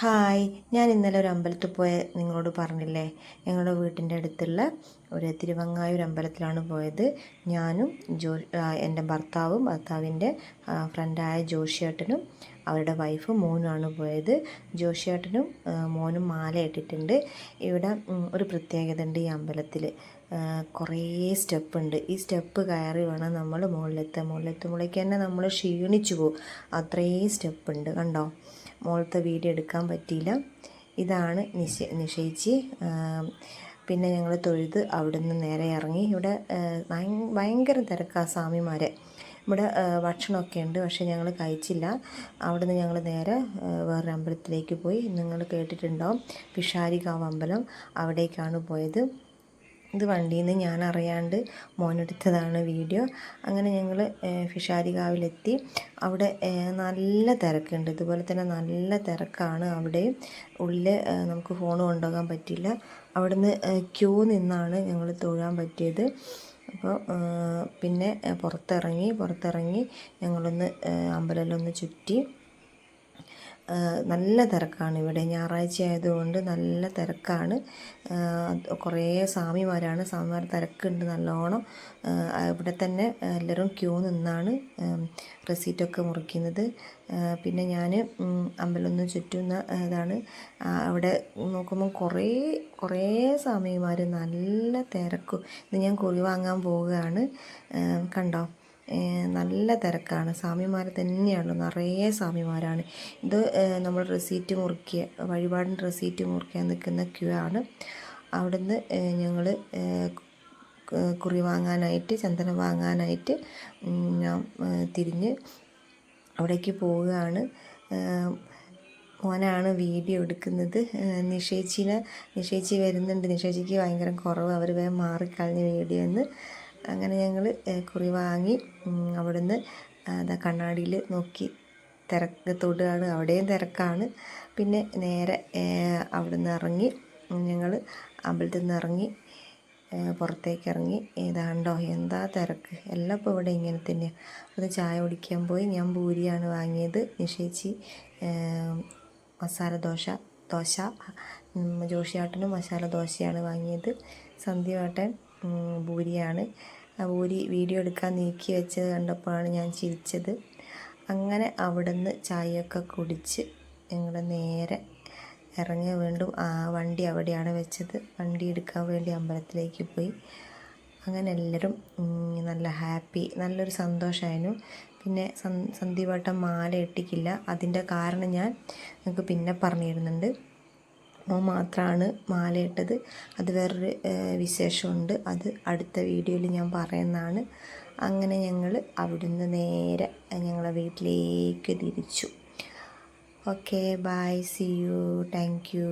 Hi. ഞാൻ ഇന്നലെ ഒരു അമ്പലത്തിൽ പോയ നിങ്ങളോട് പറഞ്ഞില്ലേ? ഞങ്ങളുടെ വീട്ടിന്റെ അടുത്തുള്ള ഒരു തിരുവങ്ങായൂർ അമ്പലത്തിലാണ് പോയത്. ഞാനും ജോ എന്റെ ഭർത്താവും ഭർത്താവിന്റെ ഫ്രണ്ടായ ജോഷിയേട്ടനും അവരുടെ വൈഫ് മോനുമാണ് പോയത്. ജോഷിയേട്ടനും മോനും മാല ഇട്ടിട്ടുണ്ട് ഇവിടെ ഒരു പ്രത്യേകത ഉണ്ട് ഈ അമ്പലത്തിൽ. കുറേ സ്റ്റെപ്പ് ഉണ്ട് ഈ സ്റ്റെപ്പ് കയറി വേണം നമ്മൾ മുകളിലെത്താൻ. മുകളിലെത്തുമ്പോഴേക്ക് തന്നെ നമ്മൾ ക്ഷീണിച്ചു പോകും. അത്രയും സ്റ്റെപ്പ് ഉണ്ട് കണ്ടോ? മോളത്തെ വീഡിയോ എടുക്കാൻ പറ്റിയില്ല. ഇതാണ് നിശ നിശ്ചയിച്ച് പിന്നെ ഞങ്ങൾ തൊഴുത് അവിടെ നിന്ന് നേരെ ഇറങ്ങി. ഇവിടെ ഭയങ്കര തിരക്കാണ് സ്വാമിമാരെ. ഇവിടെ ഭക്ഷണമൊക്കെ ഉണ്ട് പക്ഷേ ഞങ്ങൾ കഴിച്ചില്ല. അവിടുന്ന് ഞങ്ങൾ നേരെ വേറൊരു അമ്പലത്തിലേക്ക് പോയി. നിങ്ങൾ കേട്ടിട്ടുണ്ടാവും. പിഷാരികാവ് അമ്പലം അവിടേക്കാണ് പോയത്. ഇത് വണ്ടിയിൽ നിന്ന് ഞാൻ അറിയാണ്ട് മോനെടുത്തതാണ് വീഡിയോ. അങ്ങനെ ഞങ്ങൾ ഫിഷാരികാവിലെത്തി. അവിടെ നല്ല തിരക്കുണ്ട്. ഇതുപോലെ തന്നെ നല്ല തിരക്കാണ് അവിടെ. ഉള്ളിൽ നമുക്ക് ഫോൺ കൊണ്ടുപോകാൻ പറ്റില്ല. അവിടുന്ന് ക്യൂ നിന്നാണ് ഞങ്ങൾ തൊഴാൻ പറ്റിയത്. അപ്പോൾ പിന്നെ പുറത്തിറങ്ങി പുറത്തിറങ്ങി ഞങ്ങളൊന്ന് അമ്പലമൊന്ന് ചുറ്റി. നല്ല തിരക്കാണ് ഇവിടെ. ഞായറാഴ്ച ആയതുകൊണ്ട് നല്ല തിരക്കാണ്. കുറേ സ്വാമിമാരാണ്. സ്വാമിമാർ തിരക്കുണ്ട് നല്ലോണം. ഇവിടെ തന്നെ എല്ലാവരും ക്യൂ നിന്നാണ് റെസീറ്റൊക്കെ മുറിക്കുന്നത്. പിന്നെ ഞാൻ അമ്പലമൊന്ന് ചുറ്റുന്ന ഇതാണ്. അവിടെ നോക്കുമ്പോൾ കുറേ കുറേ സ്വാമിമാർ നല്ല തിരക്കും. ഇത് ഞാൻ കുറി വാങ്ങാൻ പോവുകയാണ്. കണ്ടോ? നല്ല തിരക്കാണ്. സ്വാമിമാർ തന്നെയാണ് നിറയെ സ്വാമിമാരാണ്. ഇത് നമ്മൾ റെസീറ്റ് മുറിക്കുക വഴിപാടിന്റെ റെസീറ്റ് മുറിക്കാൻ നിൽക്കുന്ന ക്യൂ ആണ്. അവിടുന്ന് ഞങ്ങൾ കുറി വാങ്ങാനായിട്ട് ചന്ദനം വാങ്ങാനായിട്ട് ഞാൻ തിരിഞ്ഞ് അവിടേക്ക് പോവുകയാണ്. മോനാണ് വീഡിയോ എടുക്കുന്നത്. നിഷേച്ചിനെ നിഷേച്ചി വരുന്നുണ്ട്. നിഷേച്ചിക്ക് ഭയങ്കര കുറവ്. അവർ വേഗം മാറിക്കളഞ്ഞ് വീഡിയോ എന്ന് അങ്ങനെ ഞങ്ങൾ കുറി വാങ്ങി അവിടുന്ന് അതാ കണ്ണാടിയിൽ നോക്കി തിരക്ക് തൊടുകയാണ് അവിടെയും തിരക്കാണ്. പിന്നെ നേരെ അവിടുന്ന് ഇറങ്ങി ഞങ്ങൾ അമ്പലത്തിൽ നിന്ന് ഇറങ്ങി പുറത്തേക്ക് ഇറങ്ങി ഏതാണ്ടോ എന്താ തിരക്ക്. എല്ലാം ഇപ്പോൾ ഇവിടെ ഇങ്ങനെ തന്നെയാണ് അത് ചായ കുടിക്കാൻ പോയി. ഞാൻ പൂരിയാണ് വാങ്ങിയത്. നിഷേച്ചി മസാല ദോശ ദോശ ജോഷിയാട്ടനും മസാല ദോശയാണ് വാങ്ങിയത്. സന്ധ്യവാട്ടൻ ഭൂരിയാണ് ആ ഭൂരി വീഡിയോ എടുക്കാൻ നീക്കി വെച്ചത് കണ്ടപ്പോഴാണ് ഞാൻ ചിരിച്ചത്. അങ്ങനെ അവിടുന്ന് ചായയൊക്കെ കുടിച്ച് ഞങ്ങൾ നേരെ ഇറങ്ങി വീണ്ടും ആ വണ്ടി അവിടെയാണ് വെച്ചത്. വണ്ടി എടുക്കാൻ വേണ്ടി അമ്പലത്തിലേക്ക് പോയി. അങ്ങനെ എല്ലാവരും നല്ല ഹാപ്പി നല്ലൊരു സന്തോഷമായിരുന്നു. പിന്നെ സന്ധ്യവട്ടം മാല ഇട്ടിക്കില്ല. അതിന്റെ കാരണം ഞാൻ നിങ്ങൾക്ക് പിന്നെ പറഞ്ഞു തരുന്നുണ്ട് മോൻ മാത്രമാണ് മാലയിട്ടത്. അത് വേറൊരു വിശേഷമുണ്ട്. അത് അടുത്ത വീഡിയോയിൽ ഞാൻ പറയുന്നതാണ്. അങ്ങനെ ഞങ്ങൾ അവിടുന്ന് നേരെ ഞങ്ങളെ വീട്ടിലേക്ക് തിരിച്ചു. Okay bye. See you thank you